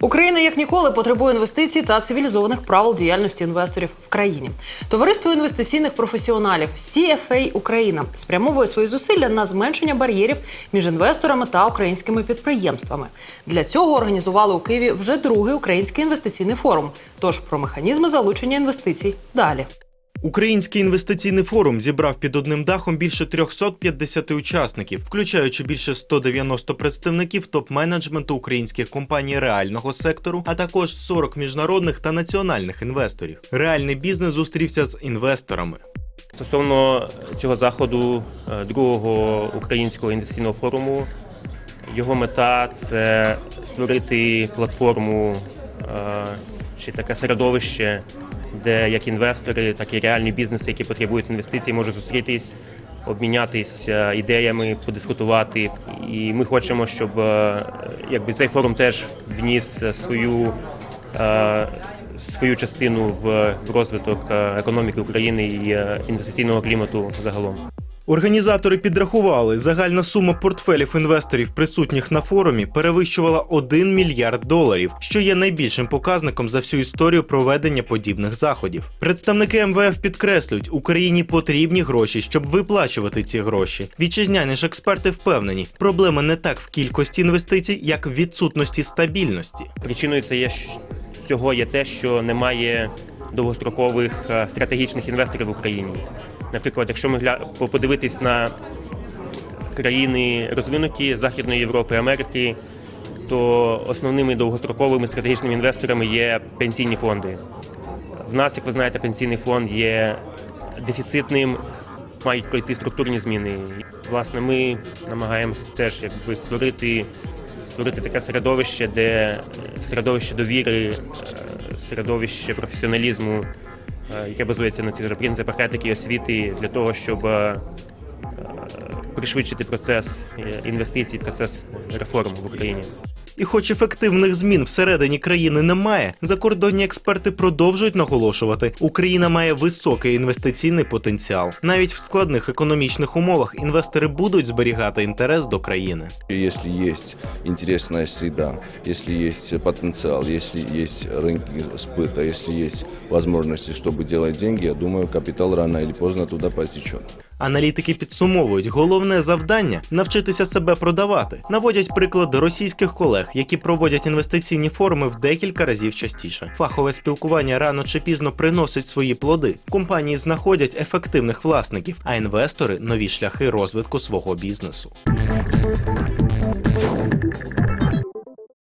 Україна як ніколи потребує інвестицій та цивілізованих правил діяльності інвесторів в країні. Товариство інвестиційних професіоналів CFA Україна спрямовує свої зусилля на зменшення бар'єрів між інвесторами та українськими підприємствами. Для цього організували у Києві вже другий український інвестиційний форум. Тож про механізми залучення інвестицій далі. Український інвестиційний форум зібрав під одним дахом більше 350 учасників, включаючи більше 190 представників топ-менеджменту українських компаній реального сектору, а також 40 міжнародних та національних інвесторів. Реальний бізнес зустрівся з інвесторами. Стосовно цього заходу, е, другого українського інвестиційного форуму, його мета це створити платформу е, чи таке середовище, де як інвестори, так і реальні бізнеси, які потребують інвестицій, можуть зустрітись, обмінятись е, ідеями, подискутувати. І ми хочемо, щоб е, якби цей форум теж вніс свою. е, Свою частину в розвиток економіки України і інвестиційного клімату загалом. Організатори підрахували, загальна сума портфелів інвесторів, присутніх на форумі, перевищувала 1 мільярд доларів, що є найбільшим показником за всю історію проведення подібних заходів. Представники МВФ підкреслюють, Україні потрібні гроші, щоб виплачувати ці гроші. Вітчизняні ж експерти впевнені, проблема не так в кількості інвестицій, як в відсутності стабільності. Причиною це є цього є те, що немає довгострокових е, стратегічних інвесторів в Україні. Наприклад, якщо ми подивитись на країни розвинуті Західної Європи, Америки, то основними довгостроковими стратегічними інвесторами є пенсійні фонди. В нас, як ви знаєте, пенсійний фонд є дефіцитним, мають пройти структурні зміни. Власне, ми намагаємося теж якби створити, створити таке середовище, де середовище довіри, е, середовище професіоналізму, е, яке базується на цих же принципах етики і освіти для того, щоб е, пришвидшити процес е, інвестицій, процес реформ в Україні. І хоч ефективних змін всередині країни немає, закордонні експерти продовжують наголошувати, Україна має високий інвестиційний потенціал. Навіть в складних економічних умовах інвестори будуть зберігати інтерес до країни. Если есть интересная среда, если есть потенциал, если есть рынки сбыта, если есть возможности, чтобы делать деньги, я думаю, капитал рано или поздно туда потечет. Аналітики підсумовують, головне завдання навчитися себе продавати. Наводять приклад російських колег, які проводять інвестиційні форуми в декілька разів частіше. Фахове спілкування рано чи пізно приносить свої плоди. Компанії знаходять ефективних власників, а інвестори нові шляхи розвитку свого бізнесу.